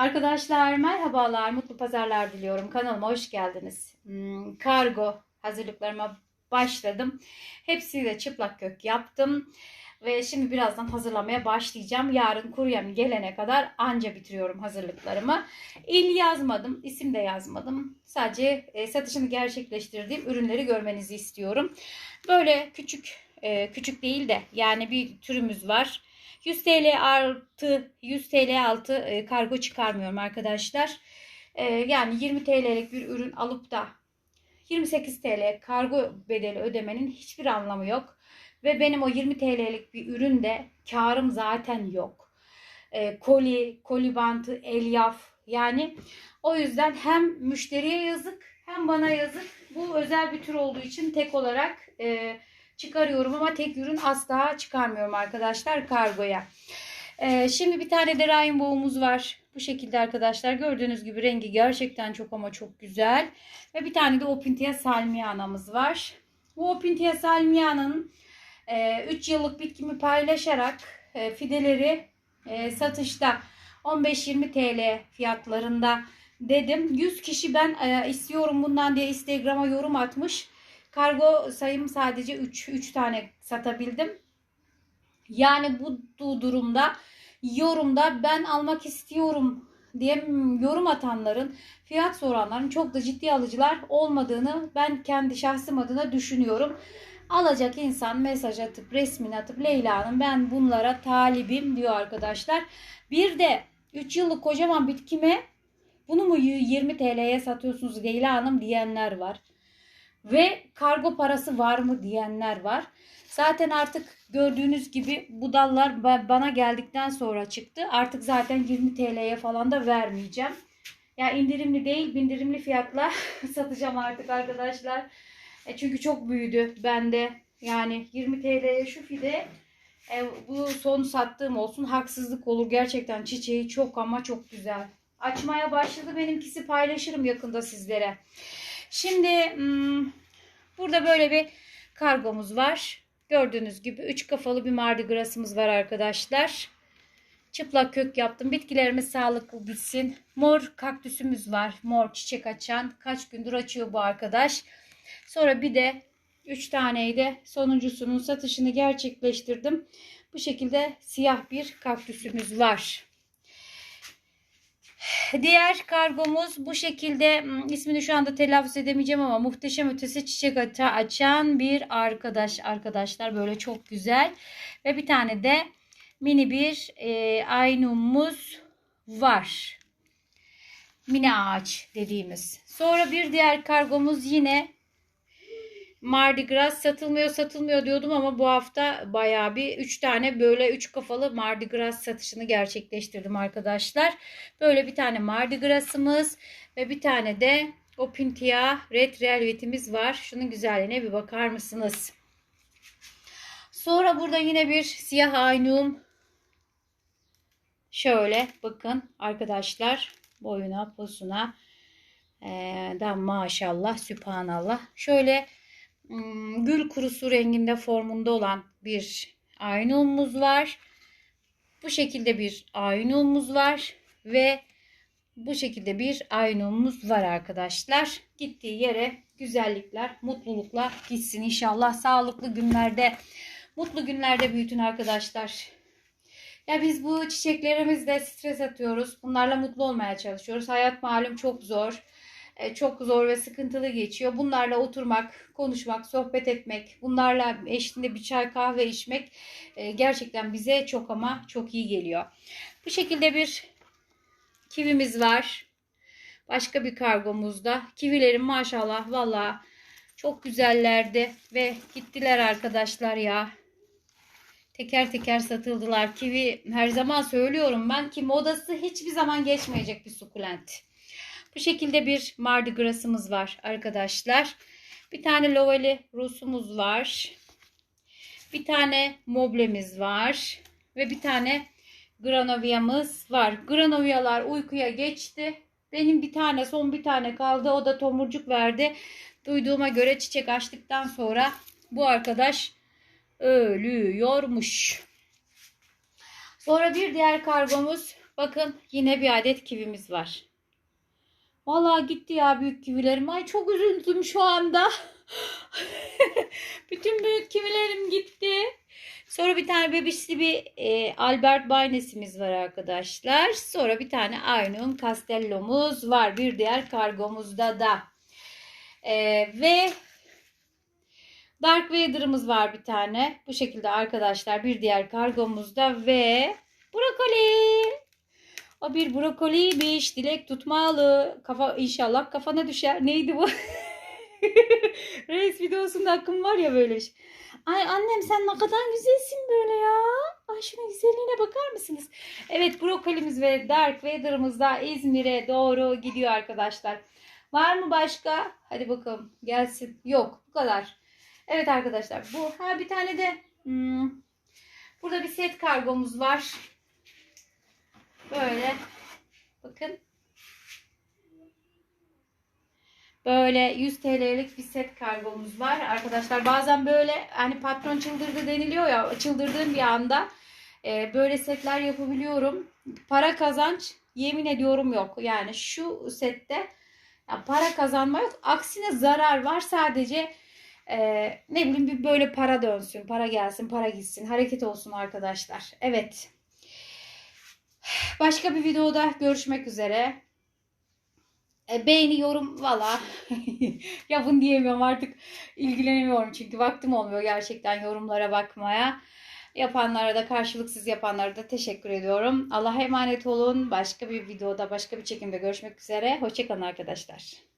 Arkadaşlar merhabalar, mutlu pazarlar diliyorum. Kanalıma hoş geldiniz. Hmm, kargo hazırlıklarıma başladım. Hepsiyle çıplak kök yaptım. Ve şimdi birazdan hazırlamaya başlayacağım. Yarın kuryem gelene kadar anca bitiriyorum hazırlıklarımı. İl yazmadım, isim de yazmadım. Sadece e, satışını gerçekleştirdiğim ürünleri görmenizi istiyorum. Böyle küçük, e, küçük değil de yani bir türümüz var. 100 TL artı 100 TL altı e, kargo çıkarmıyorum arkadaşlar. E, yani 20 TL'lik bir ürün alıp da 28 TL kargo bedeli ödemenin hiçbir anlamı yok. Ve benim o 20 TL'lik bir üründe karım zaten yok. E, koli, koli bantı, elyaf yani o yüzden hem müşteriye yazık hem bana yazık. Bu özel bir tür olduğu için tek olarak e, çıkarıyorum ama tek ürün asla çıkarmıyorum arkadaşlar kargoya. Ee, şimdi bir tane de rainbow'umuz var. Bu şekilde arkadaşlar gördüğünüz gibi rengi gerçekten çok ama çok güzel. Ve bir tane de Opintia salmiana'mız var. Bu Opintia salmiana'nın 3 e, yıllık bitkimi paylaşarak e, fideleri e, satışta 15-20 TL fiyatlarında dedim. 100 kişi ben e, istiyorum bundan diye Instagram'a yorum atmış. Kargo sayım sadece 3. 3 tane satabildim. Yani bu durumda yorumda ben almak istiyorum diye yorum atanların, fiyat soranların çok da ciddi alıcılar olmadığını ben kendi şahsım adına düşünüyorum. Alacak insan mesaj atıp resmini atıp Leyla Hanım ben bunlara talibim diyor arkadaşlar. Bir de 3 yıllık kocaman bitkime bunu mu 20 TL'ye satıyorsunuz Leyla Hanım diyenler var. Ve kargo parası var mı diyenler var. Zaten artık gördüğünüz gibi bu dallar bana geldikten sonra çıktı. Artık zaten 20 TL'ye falan da vermeyeceğim. Ya yani indirimli değil bindirimli fiyatla satacağım artık arkadaşlar. E çünkü çok büyüdü bende. Yani 20 TL'ye şu fide e, bu son sattığım olsun haksızlık olur. Gerçekten çiçeği çok ama çok güzel. Açmaya başladı benimkisi paylaşırım yakında sizlere. Şimdi hmm, burada böyle bir kargomuz var. Gördüğünüz gibi 3 kafalı bir mardigrasımız var arkadaşlar. Çıplak kök yaptım. Bitkilerimiz sağlıklı bitsin. Mor kaktüsümüz var. Mor çiçek açan. Kaç gündür açıyor bu arkadaş. Sonra bir de 3 taneyi sonuncusunun satışını gerçekleştirdim. Bu şekilde siyah bir kaktüsümüz var. Diğer kargomuz bu şekilde. Hmm, ismini şu anda telaffuz edemeyeceğim ama muhteşem ötesi çiçek açan bir arkadaş arkadaşlar. Böyle çok güzel. Ve bir tane de mini bir e, aynumuz var. Mini ağaç dediğimiz. Sonra bir diğer kargomuz yine Mardi Gras satılmıyor satılmıyor diyordum ama bu hafta bayağı bir 3 tane böyle 3 kafalı Mardi Gras satışını gerçekleştirdim arkadaşlar. Böyle bir tane Mardi Gras'ımız ve bir tane de Opintia Red Velvet'imiz var. Şunun güzelliğine bir bakar mısınız? Sonra burada yine bir siyah aynum. Şöyle bakın arkadaşlar boyuna posuna ee, da maşallah sübhanallah. Şöyle gül kurusu renginde formunda olan bir aynumuz var. Bu şekilde bir aynumuz var ve bu şekilde bir aynumuz var arkadaşlar. Gittiği yere güzellikler, mutlulukla gitsin inşallah. Sağlıklı günlerde, mutlu günlerde büyütün arkadaşlar. Ya biz bu çiçeklerimizde stres atıyoruz. Bunlarla mutlu olmaya çalışıyoruz. Hayat malum çok zor. E, çok zor ve sıkıntılı geçiyor. Bunlarla oturmak, konuşmak, sohbet etmek, bunlarla eşliğinde bir çay kahve içmek e, gerçekten bize çok ama çok iyi geliyor. Bu şekilde bir kivimiz var. Başka bir kargomuzda. Kivilerim maşallah valla çok güzellerdi ve gittiler arkadaşlar ya. Teker teker satıldılar. Kivi her zaman söylüyorum ben ki modası hiçbir zaman geçmeyecek bir sukulent. Bu şekilde bir Mardi Gras'ımız var arkadaşlar. Bir tane Lovely Rus'umuz var. Bir tane Moblemiz var. Ve bir tane Granovia'mız var. Granovia'lar uykuya geçti. Benim bir tane son bir tane kaldı. O da tomurcuk verdi. Duyduğuma göre çiçek açtıktan sonra bu arkadaş ölüyormuş. Sonra bir diğer kargomuz Bakın yine bir adet kivimiz var. Vallahi gitti ya büyük kivilerim. Ay çok üzüldüm şu anda. Bütün büyük kivilerim gitti. Sonra bir tane bebişli bir e, Albert Baynes'imiz var arkadaşlar. Sonra bir tane Aynum Castello'muz var. Bir diğer kargomuzda da. E, ve Dark Vader'ımız var bir tane. Bu şekilde arkadaşlar bir diğer kargomuzda ve brokoli. O bir brokoliymiş. Dilek tutmalı. Kafa inşallah kafana düşer. Neydi bu? Reis videosunda akım var ya böyle şey. Ay annem sen ne kadar güzelsin böyle ya. Ay şunun güzelliğine bakar mısınız? Evet brokolimiz ve Dark Vader'ımız da İzmir'e doğru gidiyor arkadaşlar. Var mı başka? Hadi bakalım gelsin. Yok bu kadar. Evet arkadaşlar bu. Ha bir tane de hmm, burada bir set kargomuz var. Böyle. Bakın. Böyle 100 TL'lik bir set kargomuz var. Arkadaşlar bazen böyle hani patron çıldırdı deniliyor ya çıldırdığım bir anda e, böyle setler yapabiliyorum. Para kazanç yemin ediyorum yok. Yani şu sette ya para kazanma yok. Aksine zarar var. Sadece e, ne bileyim bir böyle para dönsün, para gelsin, para gitsin, hareket olsun arkadaşlar. Evet. Başka bir videoda görüşmek üzere. E, beğeni, yorum valla yapın diyemiyorum artık ilgilenemiyorum çünkü vaktim olmuyor gerçekten yorumlara bakmaya. Yapanlara da karşılıksız yapanlara da teşekkür ediyorum. Allah'a emanet olun. Başka bir videoda, başka bir çekimde görüşmek üzere. Hoşçakalın arkadaşlar.